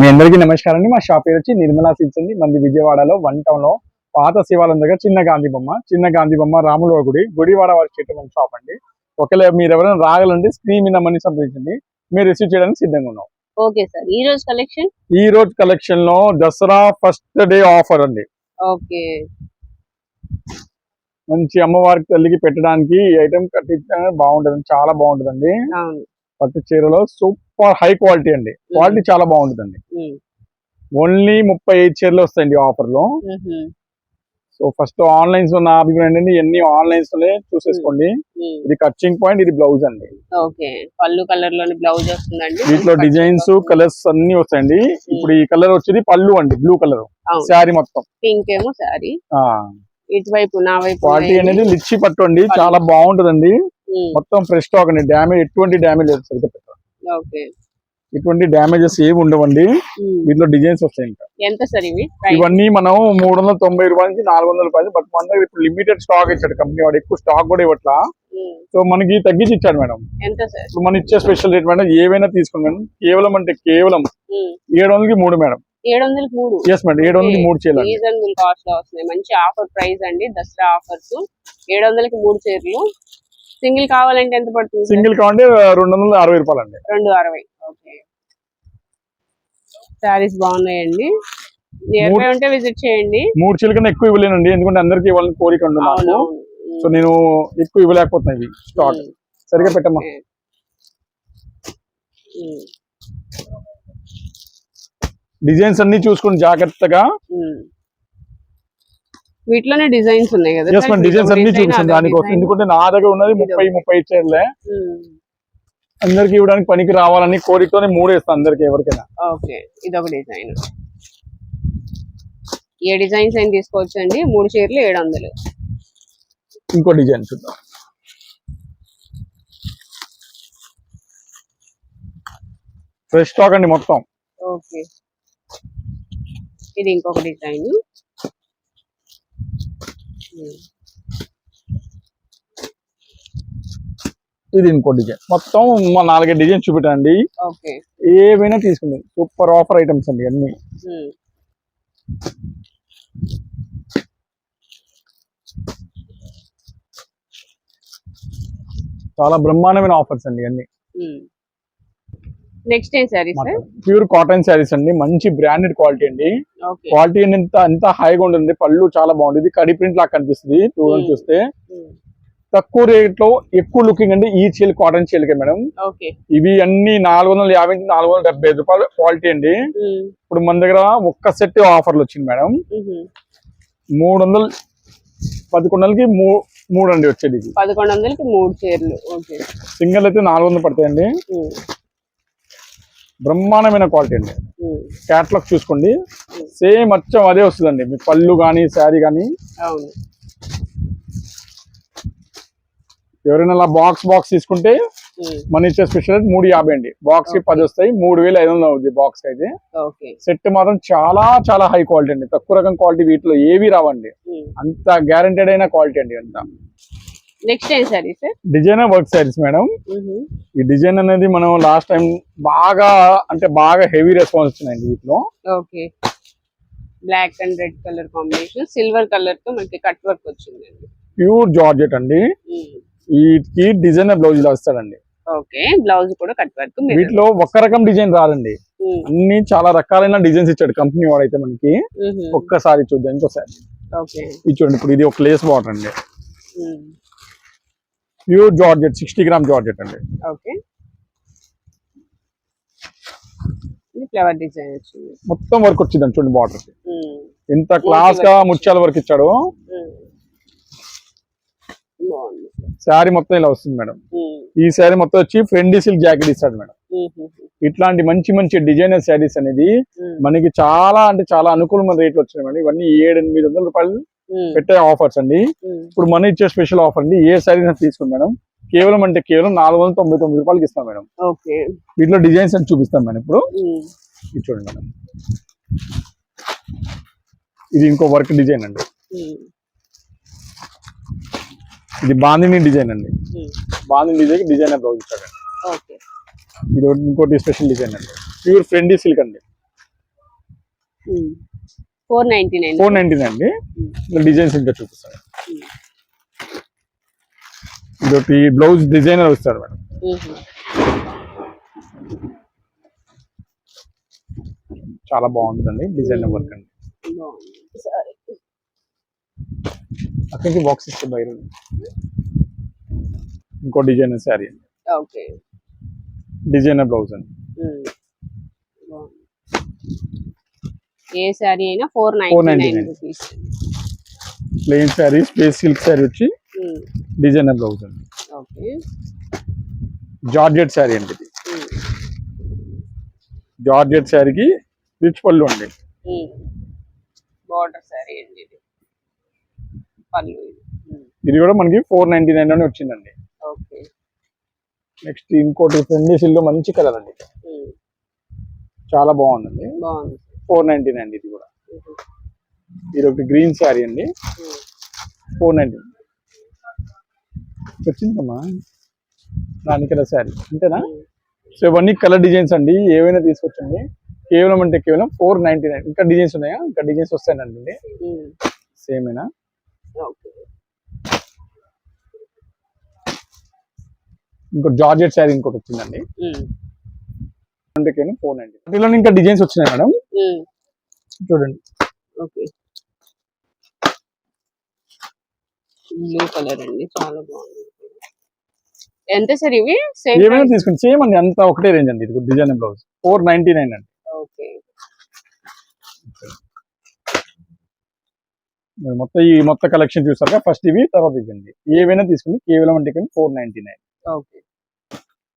మీ అందరికీ నమస్కారం అండి. మా షాప్ పేరు వచ్చి నిర్మలా సిల్క్స్ అండి. మంది విజయవాడలో వన్ టౌన్లో పాత శివాలయం దగ్గర చిన్న గాంధీ బొమ్మ చిన్న గాంధీ బొమ్మ రాముల గుడి గుడివాడ వారి చెట్టు షాప్ అండి. ఒకవేళ మీరు ఎవరైనా రాగలండి స్క్రీన్ మీద మనీ సంప్రదించండి. మీరు రిసీవ్ చేయడానికి సిద్ధంగా ఉన్నాం. Okay sir. ఈ రోజు కలెక్షన్? ఈ రోజు కలెక్షన్లో దసరా ఫస్ట్ డే ఆఫర్ అండి. ఓకే. మంచి అమ్మవారికి తల్లికి పెట్టడానికి ఐటమ్ కట్టించడం బాగుంటుంది చాలా బాగుంటుందండి. అవును. పట్టు చీరలో సూపర్ హై క్వాలిటీ అండి. క్వాలిటీ చాలా బాగుంటుందండి. ఉమ్, ఓన్లీ ముప్పై ఐదు చీరలు వస్తాయండి ఆఫర్లో ఉహుం, సో ఫస్ట్ ఆన్లైన్స్ ఉన్న అభిప్రాయం ఏంటంటే ఎన్ని ఆన్లైన్స్లోనే చూసేసుకోండి ఇది కచ్చింగ్ పాయింట్ ఇది బ్లౌజ్ అండి. ఓకే. పళ్ళు కలర్లోని బ్లౌజ్ వస్తుందండి. వీటిలో డిజైన్స్ కలర్స్ అన్ని వస్తాయండి. ఇప్పుడు ఈ కలర్ వచ్చేది పళ్ళు అండి బ్లూ కలర్. శారీ మొత్తం. పింక్ ఏమో సారీ ఇటువైపు నా వైపు క్వాలిటీ. అనేది లిచ్చి పట్టు అండి. చాలా బాగుంటుందండి. మొత్తం ఫ్రెష్ స్టాక్ అండి. డ్యామేజ్ ఎటువంటి డ్యామేజ్ లేదు సరిగ్గా పెట్టాలి. ఎటువంటి డ్యామేజెస్ ఏమి ఉండవండి. ఉమ్, వీటిలో డిజైన్స్ వస్తాయి ఇంకా. ఎంత సార్ ఇవి? ఇవన్నీ మనం మూడు వందల తొంభై రూపాయల నుంచి నాలుగు వందల రూపాయలు బట్ మన దగ్గర ఇప్పుడు లిమిటెడ్ స్టాక్ ఇచ్చాడు కంపెనీ వాడు. ఎక్కువ స్టాక్ కూడా ఇవ్వట్లా. సో మనకి తగ్గించి ఇచ్చాడు మేడం. ఇప్పుడు మనం ఇచ్చే స్పెషల్ రేట్ మేడం ఏవైనా తీసుకోండి మేడం. కేవలం అంటే కేవలం ఏడు వందలకి మూడు మేడం. ఏడు వందలకి మూడు? ఎస్ మేడం ఏడు వందలకి మూడు రీజనబుల్ కాస్ట్లో వస్తున్నాయి. మంచి ఆఫర్ ప్రైస్ అండి. దసరా ఆఫర్స్ ఏడు వందలకి మూడు చీరలు. సింగిల్ కావాలంటే ఎంత పడుతుంది? సింగిల్ కావాలంటే రెండు వందల అరవై రూపాయలు అండి రెండు అరవై ఓకే. శారీస్ బాగున్నాయండి. ఉంటే విజిట్ చేయండి. మూడు చీల కన్నా ఎక్కువ ఇవ్వలేనండి ఎందుకంటే అందరికి ఇవ్వాలని కోరిక అవునవును సో నేను ఎక్కువ ఇవ్వలేకపోతున్నాయి ఇవి స్టాక్. సరిగా పెట్టమ్మా. డిజైన్స్ అన్ని చూసుకుని జాగ్రత్తగా వీటిలోనే డిజైన్స్ ఉన్నాయి కదా. ఎస్ డిజైన్స్ అన్ని చూపిస్తాను దానికోసం ఎందుకంటే నా దగ్గర ఉన్నది ముప్పై ముప్పై చీరలే. అందరికి ఇవ్వడానికి పనికి రావాలని కోరికతోనే మూడు వేస్తాను అందరికి ఎవరికైనా. ఓకే ఇదొక డిజైన్. ఏ డిజైన్స్ అయినా తీసుకోవచ్చు అండి? మూడు చీరలు ఏడు వందలు. ఇంకో డిజైన్ చూద్దాం. ఫ్రెష్ స్టాక్ అండి మొత్తం. ఓకే. ఇది ఇంకొక డిజైన్. ఇది ఇంకో డిజైన్. మొత్తం మా నాలుగైదు డిజైన్ చూపెట్టండి. ఏవైనా తీసుకుంది. సూపర్ ఆఫర్ ఐటమ్స్ అండి అన్ని. చాలా బ్రహ్మాండమైన ఆఫర్స్ అండి అన్ని. నెక్స్ట్ ఏం sari sir pure cotton saris అండి. మంచి బ్రాండెడ్ క్వాలిటీ అండి. క్వాలిటీ ఎంత ఎంత హైగా ఉంటుంది. పళ్ళు చాలా బాగుంటుంది కడి ప్రింట్ లాగా కనిపిస్తుంది. దూరం Hmm. చూస్తే. తక్కువ రేట్లో ఎక్కువ లుకింగ్ అండి. ఈ చీల్ కాటన్ చీలకే మేడం. ఇవి అన్ని నాలుగు వందల యాభై నుంచి నాలుగు వందల డెబ్బై ఐదు రూపాయలు క్వాలిటీ అండి. ఇప్పుడు మన దగ్గర ఒక్క సెట్ ఆఫర్లు వచ్చింది మేడం. మూడు వందలు పదకొండు వందలకి మూడు అండి వచ్చేది. పదకొండు వందలకి మూడు చీరలు. ఓకే సింగిల్ అయితే నాలుగు వందలు పడతాయండి. బ్రహ్మాండమైన క్వాలిటీ అండి. క్యాట్లాగ్ చూసుకోండి. సేమ్ అచ్చం అదే వస్తుందండి. మీ పళ్ళు కానీ శారీ కానీ ఎవరైనా అలా బాక్స్ బాక్స్ తీసుకుంటే మన ఇచ్చే స్పెషల్ మూడు యాభై అండి. బాక్స్కి పది వస్తాయి మూడు వేల ఐదు వందలు అవుతుంది బాక్స్ అయితే. సెట్ మాత్రం చాలా చాలా హై క్వాలిటీ అండి. తక్కువ రకం క్వాలిటీ వీటిలో ఏవి రావండి. అంత గ్యారంటెడ్ అయిన క్వాలిటీ అండి అంత. నెక్స్ట్ ఏం sari sir designer work saris madam ఈ డిజైన్ అనేది మనం లాస్ట్ టైం బాగా అంటే బాగా హెవీ రెస్పాన్స్ వచ్చినాయండి వీటిలో. Okay black and red colour combination silver కలర్తో మనకి కట్ వర్క్ వచ్చిందండి. ప్యూర్ జార్జెట్ అండి. వీటికి డిజైనర్ బ్లౌజ్ ఇలా వస్తాడండి ఓకే బ్లౌజ్ కూడా కట్ వర్క్ వీటిలో ఒక్క రకం డిజైన్ రాదండి. అన్ని చాలా రకాలైన డిజైన్స్ ఇచ్చాడు కంపెనీ వాడైతే మనకి. ఒక్కసారి చూద్దాం ఇంకోసారి. ఓకే ఇది చూడండి ఇప్పుడు ఇది ఒక లేస్ బాటర్ అండి. Pure georgette sixty gram georgette అండి. ఓకే. ఇది ఫ్లవర్ డిజైన్ వచ్చింది. మొత్తం వర్క్ వచ్చిందండి చూడండి ఉమ్, ఎంత క్లాస్గా ముత్యాల వర్క్ ఇచ్చాడు. శారీ మొత్తం ఇలా వస్తుంది మేడం. ఈ శారీ మొత్తం వచ్చి ఫ్రెండీ సిల్క్ జాకెట్ ఇస్తాడు మేడం. ఇట్లాంటి మంచి మంచి డిజైనర్ శారీస్ అనేది మనకి చాలా అంటే చాలా అనుకూలమైన రేట్లు వచ్చినాయి మేడం. ఇవన్నీ ఏడు ఎనిమిది వందల రూపాయలు పెట్టే ఆఫర్స్ అండి. ఇప్పుడు మన ఇచ్చే స్పెషల్ ఆఫర్ అండి. ఏ శారీ తీసుకుని మేడం. కేవలం అంటే కేవలం నాలుగు వందల తొంభై తొమ్మిది రూపాయలకి ఇస్తాం మేడం. ఓకే. వీటిలో డిజైన్స్ అని చూపిస్తాం మేడం ఇప్పుడు. ఇది చూడండి మేడం. ఇది ఇంకో వర్క్ డిజైన్ అండి. ఇది బాందిని డిజైన్ అండి. Bandhani design designer blouse okay. ఇది ఇంకోటి స్పెషల్ డిజైన్ అండి. ప్యూర్ ఫ్రెండీ సిల్క్ అండి. Four ninety nine. Four ninety nine అండి. డిజైన్స్ ఇంకా చూపిస్తాను. ఇదొకటి బ్లౌజ్ డిజైనర్ వస్తారు మేడం. చాలా బాగుంటుందండి డిజైనర్ వర్క్ అండి. అక్కడికి బాక్స్ ఇస్తే బయట ఇంకో డిజైనర్ శారీ అండి. డిజైనర్ బ్లౌజ్ అండి. ఏ శారీ అయినా four ninety nine 499. Rupees plain sari space silk sari వచ్చి డిజైనర్ బ్లౌజ్ అండి. ఓకే జార్జెట్ శారీ అండి ఇది. జార్జెట్ శారీకి రిచ్ పళ్ళు అండి. బార్డర్ శారీ అండి ఇది. పళ్ళు ఇది. ఇది కూడా మనకి ఫోర్ నైన్టీ నైన్లోనే వచ్చిందండి. ఓకే నెక్స్ట్ ఇంకోటి ఫ్రెండ్లో మంచి కలర్ అండి. చాలా బాగుందండి. బాగుంది. ఫోర్ నైన్టీ నైన్ ఇది కూడా. ఇది ఒకటి గ్రీన్ శారీ అండి. ఫోర్ నైన్టీ వచ్చిందమ్మా దాని కలర్ శారీ అంతేనా? సో ఇవన్నీ కలర్ డిజైన్స్ అండి. ఏవైనా తీసుకొచ్చండి. కేవలం అంటే కేవలం ఫోర్ నైన్టీ నైన్. ఇంకా డిజైన్స్ ఉన్నాయా? ఇంకా డిజైన్స్ వస్తాయండి. సేమేనా? ఓకే. ఇంకో జార్జెట్ శారీ ఇంకోటి వచ్చిందండి. కేవలం ఫోర్ నైన్టీ వాటిలో ఇంకా డిజైన్స్ వచ్చినాయి మేడం. చూడండి. ఓకే. బ్లూ కలర్ అండి చాలా బాగుంది. ఎంత సార్ ఇవి? సేమ్ ఏమైనా తీసుకోండి సేమ్ అండి అంతా ఒకటే రేంజ్ అండి. ఇది design blouse. Four ninety nine అండి. ఓకే. మీరు మొత్తం ఈ మొత్తం కలెక్షన్ చూసాక ఫస్ట్ ఇవి తర్వాత ఇవ్వండి. ఏవైనా తీసుకుని కేవలం అంటే four ninety nine okay.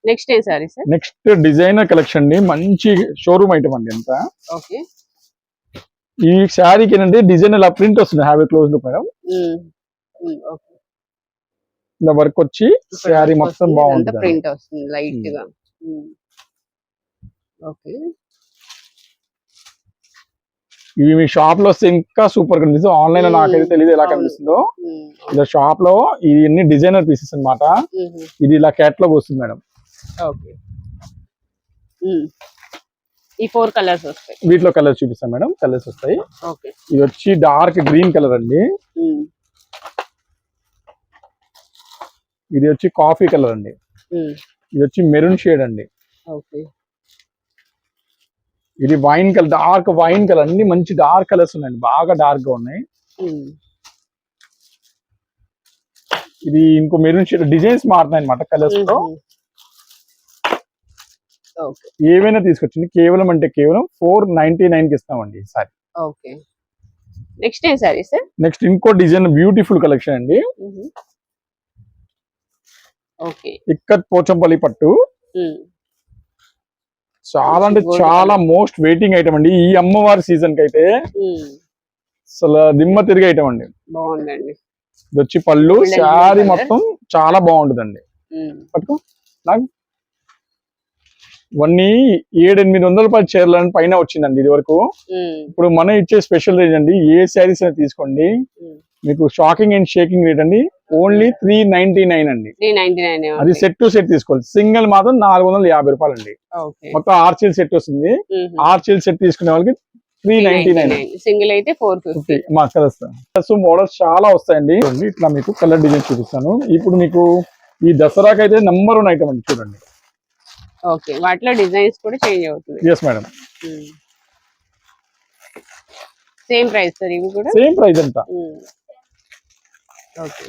Next ఏం sari sir? Next designer collection అండి. మంచి షోరూమ్ ఐటమ్ అండి అంతా ఓకే. ఈ శారీకి ఏంటంటే డిజైన్ ఇలా ప్రింట్ వస్తుంది? Have close look madam. ఇలా వర్క్ వచ్చి శారీ మొత్తం బాగుంటుంది ప్రింట్ వస్తుంది లైట్గా ఓకే. ఇవి మీ షాప్లో వస్తే ఇంకా సూపర్ కనిపిస్తుంది ఆన్లైన్లో. నాకైతే తెలియదు ఎలా. కనిపిస్తుందో. ఇలా షాప్లో ఇవన్నీ డిజైనర్ పీసెస్ అన్నమాట. ఇది ఇలా క్యాట్లాగ్ వస్తుంది మేడం. ఓకే. ఈ ఫోర్ కలర్స్ వస్తాయి. వీటిలో కలర్స్ చూపిస్తాను మేడం కలర్స్ వస్తాయి. ఓకే. ఇది వచ్చి డార్క్ గ్రీన్ కలర్ అండి. ఇది వచ్చి కాఫీ కలర్ అండి. ఇది వచ్చి మెరూన్ షేడ్ అండి. ఓకే. ఇది wine colour dark wine colour అన్ని మంచి డార్క్ కలర్స్ ఉన్నాయండి. బాగా డార్క్గా ఉన్నాయి. ఇది ఇంకో మెరూన్ షేడ్ డిజైన్స్ మారుతున్నాయి అనమాట కలర్స్లో ఏవైనా తీసుకొచ్చింది. కేవలం అంటే కేవలం ఫోర్ నైన్టీ నైన్కి ఇస్తామండి ఈసారి ఓకే. నెక్స్ట్ ఏం సారీ సార్? నెక్స్ట్ ఇంకో డిజైన్ బ్యూటిఫుల్ కలెక్షన్ అండి. ఓకే. ఇక్కత్ పోచంపల్లి పట్టు. చాలా అంటే చాలా మోస్ట్ వెయిటింగ్ ఐటమ్ అండి. ఈ అమ్మవారి సీజన్కి అయితే అసలు దిమ్మ తిరిగి ఐటమ్ అండి. బాగుందండి. వచ్చి పళ్ళు శారీ. మొత్తం చాలా బాగుంటుందండి. పట్టుకో. నాకు ఇవన్నీ ఏడు ఎనిమిది వందల రూపాయల చీరల పైన వచ్చిందండి ఇది వరకు ఇప్పుడు మనం ఇచ్చే స్పెషల్ రేంజ్ అండి ఏ శారీస్ అయినా తీసుకోండి. మీకు షాకింగ్ అండ్ షేకింగ్ రేట్ అండి ఓన్లీ త్రీ నైన్టీ నైన్ అండి. అది సెట్ టు సెట్ తీసుకోవాలి. సింగిల్ మాత్రం నాలుగు వందల యాభై రూపాయలు అండి మొత్తం ఆర్చిల్ సెట్ వస్తుంది. ఆర్చిల్ సెట్ తీసుకునే వాళ్ళకి త్రీ నైన్టీ నైన్. సింగిల్ అయితే ఫోర్ ఫిఫ్టీ. మా కలర్స్ మోడల్స్ చాలా వస్తాయండి. ఇట్లా మీకు కలర్ డిజైన్ చూపిస్తాను. ఇప్పుడు మీకు ఈ దసరాకి అయితే నెంబర్ వన్ ఐటమ్ అండి చూడండి. ఓకే. వాటిలో డిజైన్స్ కూడా చేంజ్ అవుతుంది. Yes madam same price sir ఇవి కూడా? సేమ్ ప్రైస్ అంతా ఓకే.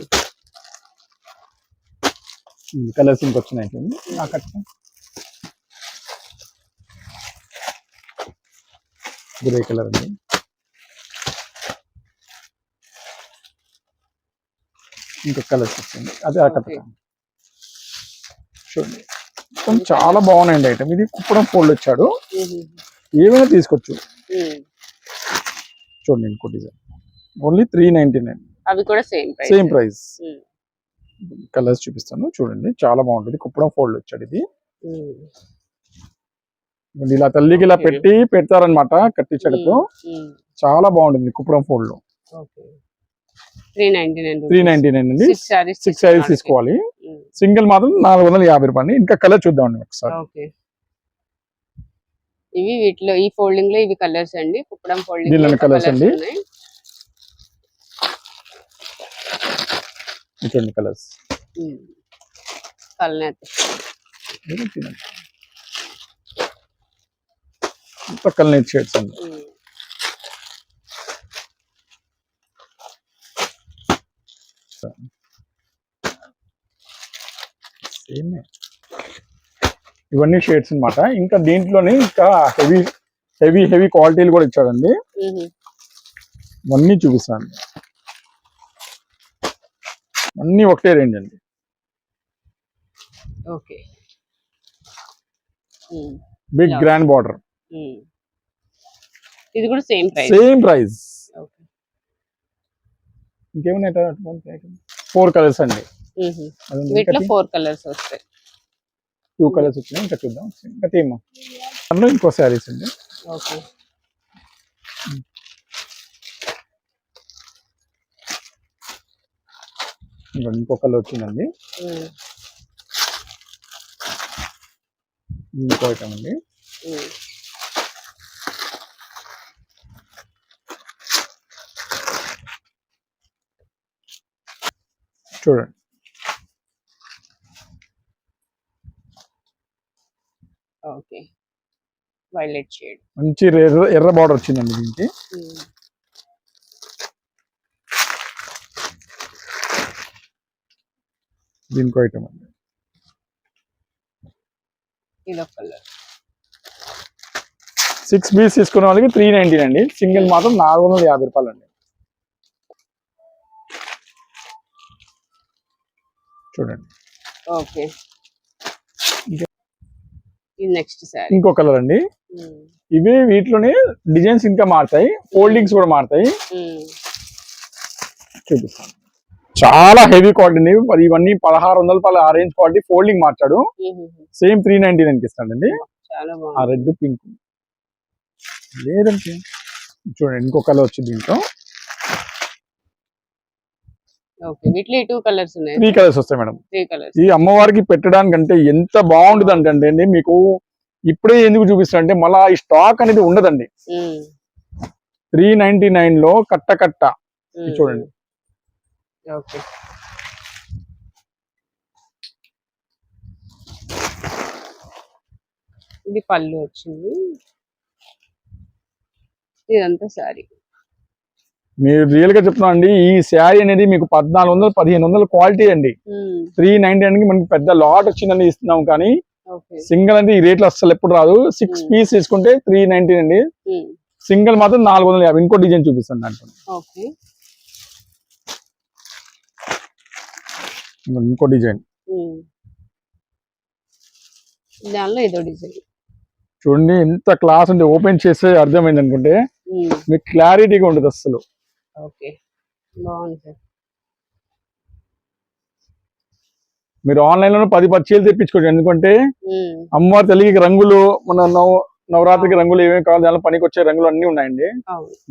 కలర్స్ ఇంకొచ్చినాయి. గ్రే కలర్ అండి. ఇంకొక కలర్స్ వచ్చింది అదే ఆ. కలర్ చూడండి. మొత్తం చాలా బాగున్నాయండి ఐటమ్ ఇది కుప్పడం ఫోల్డ్ వచ్చాడు. ఏమైనా తీసుకోవచ్చు. చూడండి ఇంకో design only three ninety nine అవి కూడా same price same price colours చూపిస్తాను. చూడండి చాలా బాగుంటుంది. కుప్పడం ఫోల్డ్ వచ్చాడు ఇది. ఇది ఇలా తల్లికి ఇలా పెట్టి పెడతారనమాట కట్టించడంతో చాలా బాగుంటుంది కుప్పడం ఫోల్డ్లో. త్రీ నైన్టీ నైన్ అండి. సిక్స్ సారీస్ తీసుకోవాలి. సింగిల్ మాత్రం నాలుగు వందల యాభై రూపాయలు. ఇంకా కలర్ చూద్దామండి ఒకసారి. ఓకే. ఇవి వీటిలో ఈ ఫోల్డింగ్లో ఇవి కలర్స్ అండి. కుప్పడం ఫోల్డింగ్ colours అండి? ఇటువంటి కలర్స్. కలనేత షేడ్స్ అండి సేమ్ ఇవన్నీ షేడ్స్ అన్నమాట. ఇంకా దీంట్లోనే ఇంకా హెవీ హెవీ హెవీ క్వాలిటీలు కూడా ఇచ్చాడండి. ఇవన్నీ చూపిస్తాను. అన్నీ ఒకటే రేంజ్ అండి. ఓకే. బిగ్. Grand border. ఇది కూడా సేమ్ ప్రైస్. Same price. ఇంకేమున్నాయి ఫోర్ కలర్స్ అండి. వీటిలో ఫోర్ కలర్స్ వస్తాయి. టూ కలర్స్ వచ్చినాయి. ఇంకా చూద్దాం. ఇంకా అందులో ఇంకో శారీస్ అండి. ఓకే. ఇంకో కలర్ వచ్చిందండి. ఇంకో ఐటమ్ అండి. చూడండి. ఓకే. Violet shade. మంచి ఎర్ర బార్డర్ వచ్చిందండి దీనికి. దీనికో ఐటమ్ అండి. కలర్. సిక్స్ పీస్ తీసుకున్న వాళ్ళకి త్రీ నైన్టీన్ అండి సింగిల్ మాత్రం నాలుగు వందల యాభై రూపాయలు అండి చూడండి. ఓకే. నెక్స్ట్ ఇంకో కలర్ అండి. ఇవి వీటిలోనే డిజైన్స్ ఇంకా మారుతాయి. ఫోల్డింగ్స్ కూడా మారుతాయి. చూపిస్తాను. చాలా హెవీ క్వాలిటీ మరి ఇవన్నీ పదహారు వందల రూపాయల ఆ రేంజ్ క్వాలిటీ ఫోల్డింగ్ మార్చాడు. సేమ్ త్రీ నైన్టీ నైన్కి ఇస్తాడండి. చాలా ఆ రెడ్ పింక్ లేదండి చూడండి ఇంకో కలర్ వచ్చింది దీంట్లో ఓకే వీటిలో టూ కలర్స్ ఉన్నాయి త్రీ కలర్స్ వస్తాయి మేడం. ఈ అమ్మవారికి పెట్టడానికంటే ఎంత బాగుంటుంది అంటే అండి మీకు ఇప్పుడే ఎందుకు చూపిస్తారంటే మళ్ళా ఈ స్టాక్ అనేది ఉండదండి. త్రీ నైన్టీ నైన్లో కట్ట. కట్ట చూడండి. ఇది పళ్ళు వచ్చింది. ఇదంతా సారీ. మీరు రియల్గా చెప్తున్నా అండి ఈ శారీ అనేది మీకు పద్నాలుగు వందలు పదిహేను వందల క్వాలిటీ అండి. త్రీ నైన్టీ నైన్కి మనకి పెద్ద లాట్ వచ్చిందని ఇస్తున్నాం కానీ సింగిల్ అంటే ఈ రేట్లు అస్సలు ఎప్పుడు రాదు. Six Hmm. పీస్ తీసుకుంటే త్రీ నైన్టీ అండి. సింగిల్ మాత్రం నాలుగు వందల యాభై. ఇంకో డిజైన్ చూపిస్తాను దాంట్లో. ఇంకో- డిజైన్ దానిలో ఏదో డిజైన్ చూడండి ఎంత క్లాస్ ఉంది. ఓపెన్ చేస్తే అర్థమైంది అనుకుంటే మీకు క్లారిటీగా ఉంటుంది అసలు ఓకే. బాగుంది సార్. మీరు ఆన్లైన్లో పది పది చీరలు తెప్పించుకోండి. ఎందుకంటే అమ్మవారి తల్లికి రంగులు మన నవ నవరాత్రికి రంగులు ఏమేమి కావాలి దానిలో పనికి వచ్చే రంగులు అన్ని ఉన్నాయండి.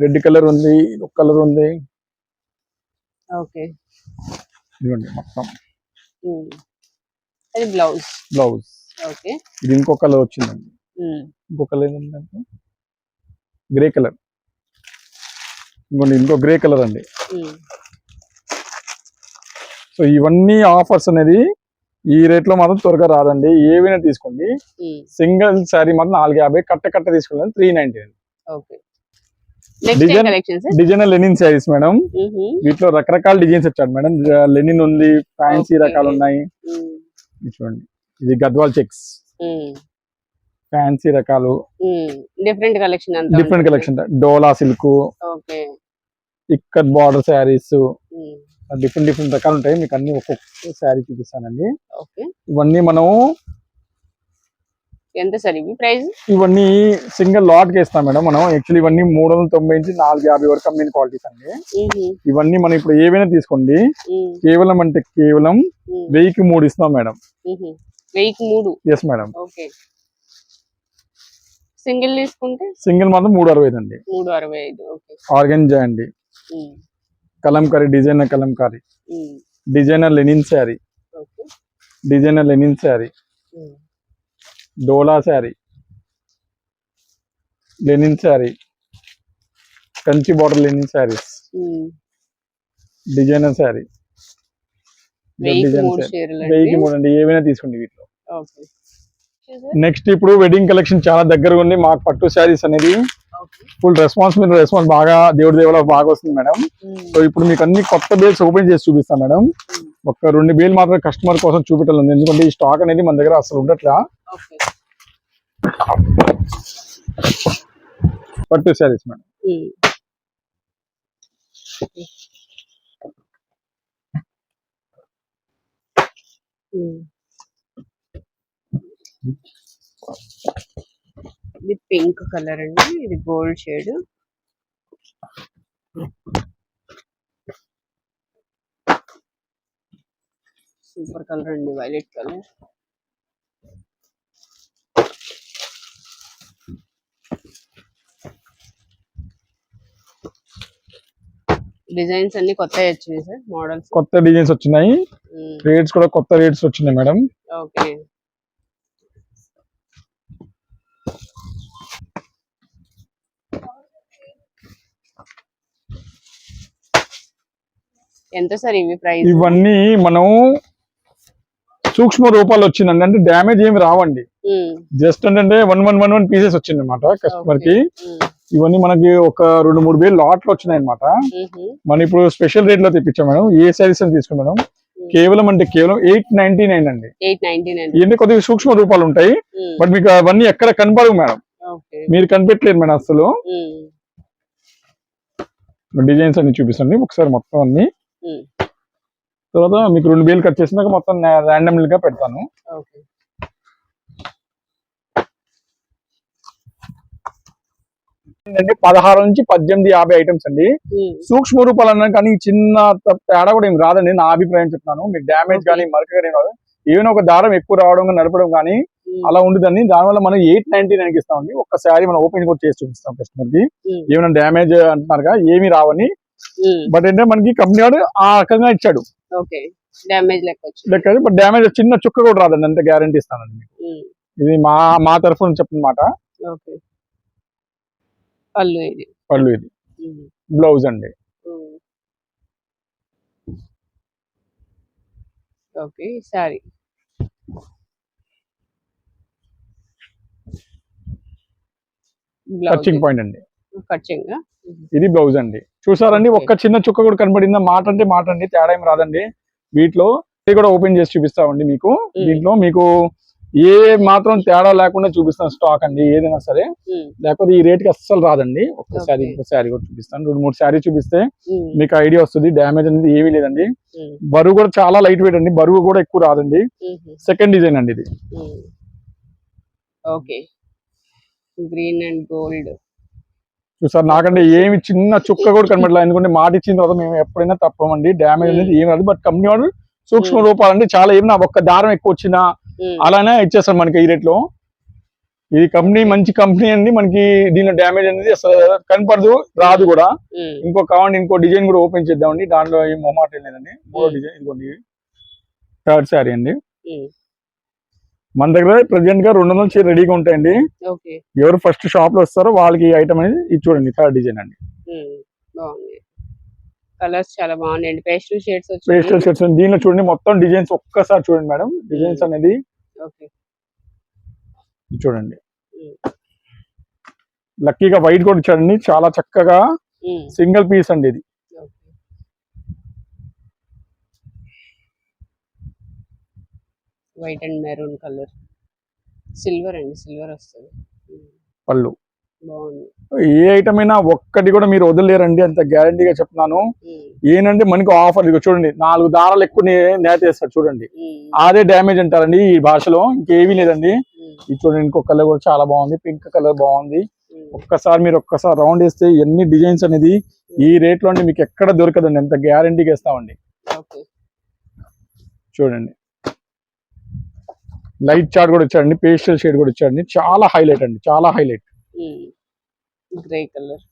రెడ్ కలర్ ఉంది ఒక కలర్ ఉంది. ఓకే. ఇదిగోండి మొత్తం. అది బ్లౌజ్. బ్లౌజ్. ఓకే. ఇది ఇంకో కలర్ వచ్చిందండి. ఇంకో కలర్ ఏంటంటే గ్రే కలర్. ఇంకోండి ఇంకో గ్రే కలర్ అండి. సో ఇవన్నీ ఆఫర్స్ అనేది ఈ రేట్లో మాత్రం త్వరగా రాదండి. ఏవైనా తీసుకోండి. సింగిల్ శారీ మాత్రం నాలుగు యాభై కట్ట కట్ట తీసుకోండి three ninety sir designer linen saris madam. వీటిలో రకరకాల డిజైన్స్ వచ్చాడు మేడం. లెనిన్ ఉంది ఫ్యాన్సీ. రకాలు ఉన్నాయి. చూడండి. ఇది గద్వాల్ చెక్స్. ఫ్యాన్సీ రకాలు. Different collection different collection Dola silk. Okay ikat border saris different different రకాలు ఉంటాయి. మీకు అన్ని ఒక్కొక్క శారీ చూపిస్తానండి. ఓకే ఇవన్నీ మనం ఎంత సార్ ఇవి? ప్రైస్ ఇవన్నీ సింగిల్ లాట్కి ఇస్తాం మేడం మనం. యాక్చువల్లీ ఇవన్నీ మూడు వందల తొంభై నుంచి నాలుగు యాభై వరకు అమ్మిన క్వాలిటీస్ అండి. ఇవన్నీ మనం ఇప్పుడు ఏవైనా తీసుకోండి. కేవలం అంటే కేవలం వెయ్యికి మూడు ఇస్తాం మేడం. వెయ్యికి మూడు? Yes madam. ఓకే సింగిల్ తీసుకుంటే? సింగిల్ మాత్రం మూడు అరవై ఐదు అండి. మూడు అరవై ఐదు. ఆర్గంజా అండి. Kalamkari designer Kalamkari. Designer linen sari. Designer linen sari. Dola sari. Linen sari. Kanchi border linen saris. Designer sari. వెయ్యికి డిజైన్ మూడు అండి. ఏవైనా తీసుకోండి వీటిలో. నెక్స్ట్ ఇప్పుడు వెడ్డింగ్ కలెక్షన్ చాలా దగ్గరగా ఉంది. మాకు పట్టు శారీస్ అనేది ఫుల్ రెస్పాన్స్ మీద రెస్పాన్స్ బాగా దేవుడి దేవుల బాగా వస్తుంది మేడం. సో ఇప్పుడు మీకు అన్ని కొత్త బేల్స్ ఓపెన్ చేసి చూపిస్తాం మేడం ఒక రెండు బేల్ మాత్రం కస్టమర్ కోసం చూపెట్టాలి ఎందుకంటే ఈ స్టాక్ అనేది మన దగ్గర అసలు ఉండట్లా. పట్టు శారీస్ మేడం. ఇది పింక్ కలర్ అండి ఇది గోల్డ్ షేడ్. సూపర్ కలర్ అండి వైలెట్ కలర్. డిజైన్స్ అన్ని కొత్తవి వచ్చినాయి సార్ మోడల్స్? కొత్త డిజైన్స్ వచ్చినాయి. రేట్స్ కూడా కొత్త రేట్స్ వచ్చినాయి మేడం. ఓకే. ఎంత సార్ ఇవి ప్రైస్ ఇవన్నీ మనం సూక్ష్మ రూపాలు వచ్చిందండి. అంటే డ్యామేజ్ ఏమి రావండి. జస్ట్ ఏంటంటే one one one one pieces వచ్చింది అనమాట కస్టమర్కి. ఇవన్నీ మనకి ఒక రెండు మూడు వేలు లాట్లు వచ్చినాయి అనమాట మనం ఇప్పుడు స్పెషల్ రేట్లో తెప్పించాం మేడం. ఏ సారీస్ అని తీసుకున్నాం మేడం. కేవలం అంటే కేవలం ఎయిట్ నైన్టీ నైన్ అండి. ఇవన్నీ కొద్దిగా సూక్ష్మ రూపాలు ఉంటాయి. బట్ మీకు అవన్నీ ఎక్కడ కనపడవు మేడం. మీరు కనిపెట్టలేరు మేడం అసలు డిజైన్స్ అన్ని చూపిస్తాండి ఒకసారి మొత్తం అన్ని. తర్వాత మీకు రెండు వేలు కట్ చేసినాక మొత్తం ర్యాండమ్గా పెడతాను. ఏంటంటే పదహారు నుంచి పద్దెనిమిది యాభై ఐటమ్స్ అండి. సూక్ష్మ రూపాలు అన్నా కానీ చిన్న తేడా కూడా ఏం రాదండి నా అభిప్రాయం చెప్తాను మీకు డ్యామేజ్. కానీ మరక కానీ రాదు. ఏమైనా ఒక దారం ఎక్కువ రావడం నడపడం కానీ అలా ఉండదండి. దానివల్ల మనం ఎయిట్ నైన్టీ నైన్ ఇస్తామండి. ఒక్క శారీ మనం ఓపెన్ కూడా చేసి చూపిస్తాం కస్టమర్కి. ఏమైనా డ్యామేజ్ అంటున్నారుగా ఏమి రావని బట్ ఏంటంటే మనకి కంపెనీ వాడు ఆ రకంగా ఇచ్చాడు. ఓకే డ్యామేజ్ లెక్క బట్ డ్యామేజ్ చిన్న చుక్క కూడా రాదండి. అంత గ్యారంటీ ఇస్తానండి మీకు. ఉమ్, ఇది మా మా తరఫున చెప్పిన ఓకే పళ్ళు ఇది. పళ్ళు ఇది. బ్లౌజ్ అండి. ఉమ్. ఓకే సారీ టచింగ్ పాయింట్ అండి. ఇది బ్లౌజ్ అండి. చూసారండి? ఒక్క చిన్న చుక్క కూడా కనబడిందా? మాట అంటే మాట అండి తేడా ఏం రాదండి. వీటిలో ఇది కూడా ఓపెన్ చేసి చూపిస్తామండి మీకు. దీంట్లో మీకు ఏ మాత్రం తేడా లేకుండా చూపిస్తాం స్టాక్ అండి ఏదైనా సరే. లేకపోతే ఈ రేట్కి అస్సలు రాదండి. ఒక్కసారి Okay. ఇంకో శారీ కూడా చూపిస్తాను. రెండు మూడు శారీ చూపిస్తే మీకు ఐడియా వస్తుంది డ్యామేజ్ అనేది ఏమీ లేదండి. బరువు కూడా చాలా లైట్ వెయిట్ అండి. బరువు కూడా ఎక్కువ రాదండి. సెకండ్ డిజైన్ అండి ఇది. ఓకే. Green and gold. చూసారు? నాకంటే ఏమి చిన్న చుక్క కూడా కనబడలేదు ఎందుకంటే మాట ఇచ్చిన తర్వాత మేము ఎప్పుడైనా తప్పమండి. డ్యామేజ్ అనేది ఏమి రాదు. బట్ కంపెనీ వాడు సూక్ష్మ. రూపాలు అంటే చాలా ఏమన్నా ఒక్క దారం ఎక్కువ వచ్చినా అలానే ఇచ్చేస్తారు మనకి ఈ రేట్లో ఇది కంపెనీ మంచి కంపెనీ అండి. మనకి దీనిలో డ్యామేజ్ అనేది అసలు కనపడదు రాదు కూడా. ఇంకో కావండి ఇంకో డిజైన్ కూడా ఓపెన్ చేద్దామండి. దాంట్లో ఏం మొమాట ఏం లేదండి. మూడో డిజైన్ ఇదిగోండి. థర్డ్ శారీ అండి. మన దగ్గర ప్రెసెంట్గా రెండు వందల చీర రెడీగా ఉంటాయండి. ఎవరు ఫస్ట్ షాప్లో వస్తారో వాళ్ళకి ఈ ఐటమ్ అనేది ఇది చూడండి థర్డ్ డిజైన్ అండి. కలర్స్ చాలా బాగున్నాయండి. పేస్టల్ షేడ్స్ పేస్టల్ షర్ట్స్ దీనిలో చూడండి మొత్తం డిజైన్స్ ఒక్కసారి చూడండి మేడం. డిజైన్స్ అనేది చూడండి. లక్కీగా వైట్ కూడా ఇచ్చాడండి. చాలా చక్కగా సింగిల్ పీస్ అండి ఇది. White and maroon colour. Silver అండి సిల్వర్ వస్తుంది. పళ్ళు. బాగుంది. ఏ ఐటమ్ అయినా ఒక్కటి కూడా మీరు వదిలేరండి అంత గ్యారంటీగా చెప్తున్నాను. ఏంటంటే మనకు ఆఫర్ ఇదిగో చూడండి నాలుగు దారాలు ఎక్కువ నే- నేతేస్తారు చూడండి. అదే డ్యామేజ్ అంటారండి ఈ భాషలో ఇంకేమీ లేదండి. ఇది చూడండి ఇంకో కలర్ కూడా చాలా బాగుంది పింక్ కలర్ బాగుంది. ఒక్కసారి మీరు ఒక్కసారి రౌండ్ వేస్తే ఎన్ని డిజైన్స్ అనేది ఈ రేట్లో మీకు ఎక్కడ దొరకదండి ఎంత గ్యారంటీగా ఇస్తామండి. చూడండి. లైట్ చార్ట్ కూడా ఇచ్చాడండి పేస్టల్ షేడ్ కూడా ఇచ్చాడండి చాలా హైలైట్ అండి చాలా highlight. Grey colour.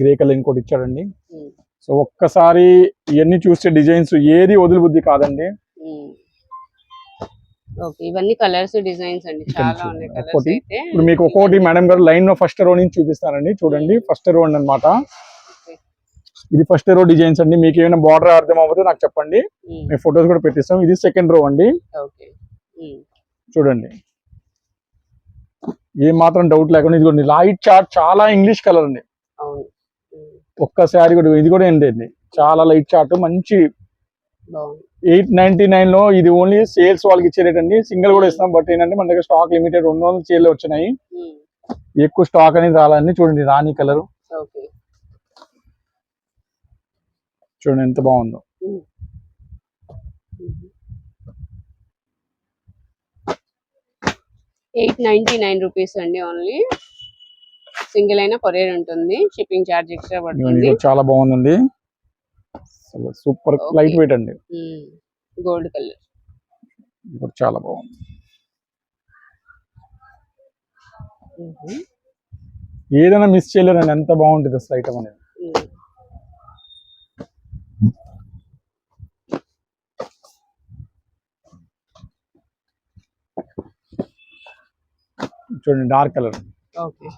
Grey colour ఇంకోటి ఇచ్చాడండి. సో ఒక్కసారి ఇవన్నీ చూస్తే డిజైన్స్ ఏది వదిలిబుద్ధి కాదండి. ఓకే ఇవన్నీ కలర్స్ డిజైన్స్ అండి. చాలా. ఉన్నాయి ఇప్పుడు మీకు ఒక్కోటి మేడం గారు లైన్లో ఫస్ట్ రో నుంచి చూపిస్తానండి చూడండి ఫస్ట్ రో అన్నమాట. ఇది ఫస్ట్ రో డిజైన్స్ అండి. మీకు ఏమైనా బార్డర్ అర్థం అవ్వదు నాకు చెప్పండి. ఉమ్, మేము ఫొటోస్ కూడా పెట్టిస్తాం. ఇది సెకండ్ రో అండి. ఉమ్, చూడండి. ఏ మాత్రం డౌట్ లేకుండా ఇదిగోండి లైట్ చార్ట్ చాలా ఇంగ్లీష్ కలర్ అండి. అవును. ఉమ్, ఒక్క శారీ కూడా ఇది కూడా ఏంటి అండి చాలా లైట్ చార్ట్ మంచి ఎయిట్ నైన్టీ నైన్లో ఇది ఓన్లీ సేల్స్ వాళ్ళకి ఇచ్చే రేట్ అండి. సింగిల్ కూడా ఇస్తాం బట్ ఏంటంటే మన దగ్గర స్టాక్ లిమిటెడ్ రెండు వందల చీరలు వచ్చినాయి. ఎక్కువ స్టాక్ అనేది రాలండి చూడండి రాణి కలర్ చూడండి ఎంత బాగుందో. ఎయిట్ నైన్టీ నైన్ రూపీస్ అండి ఓన్లీ. సింగిల్ అయినా కొరియర్ ఉంటుంది. షిప్పింగ్ ఛార్జ్ ఎక్స్ట్రా పడుతుంది. చాలా బాగుందండి. సూపర్. లైట్ వెయిట్ అండి. Gold colour. ఇది కూడా చాలా బాగుంది. ఏదైనా మిస్ చేయలేరండి. ఎంత బాగుంటుంది అసలు ఐటమ్ అనేది. చూడండి డార్క్ కలర్ ఓకే.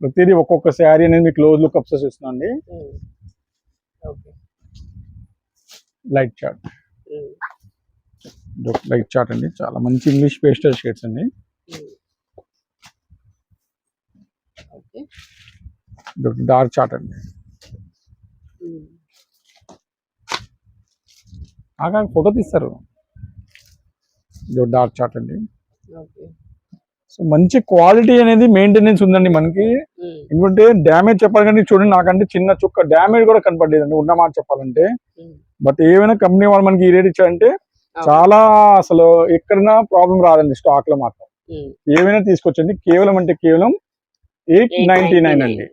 ప్రతిదీ ఒక్కొక్క శారీ అనేది మీకు క్లోజ్ లుక్ అప్సెస్ ఇస్తుందండి లైట్ చార్ట్ లైట్ చార్ట్ అండి. చాలా మంచి ఇంగ్లీష్ పేస్టల్ షేడ్స్ అండి. డార్క్ చార్ట్ అండి. ఆగా ఫోటో తీస్తారు. డార్క్ చార్ట్ అండి. సో మంచి క్వాలిటీ అనేది మెయింటెనెన్స్ ఉందండి మనకి. ఎందుకంటే డ్యామేజ్ చెప్పాలి కానీ చూడండి నాకంటే చిన్న చుక్క డ్యామేజ్ కూడా కనపడలేదండి. ఉన్న మాట చెప్పాలంటే. బట్ ఏమైనా కంపెనీ వాళ్ళు మనకి ఈ రేట్ ఇచ్చారంటే చాలా అసలు ఎక్కడైనా ప్రాబ్లం రాదండి స్టాక్లో మాత్రం ఏమైనా తీసుకొచ్చండి కేవలం అంటే కేవలం ఎయిట్ నైన్టీ నైన్ అండి.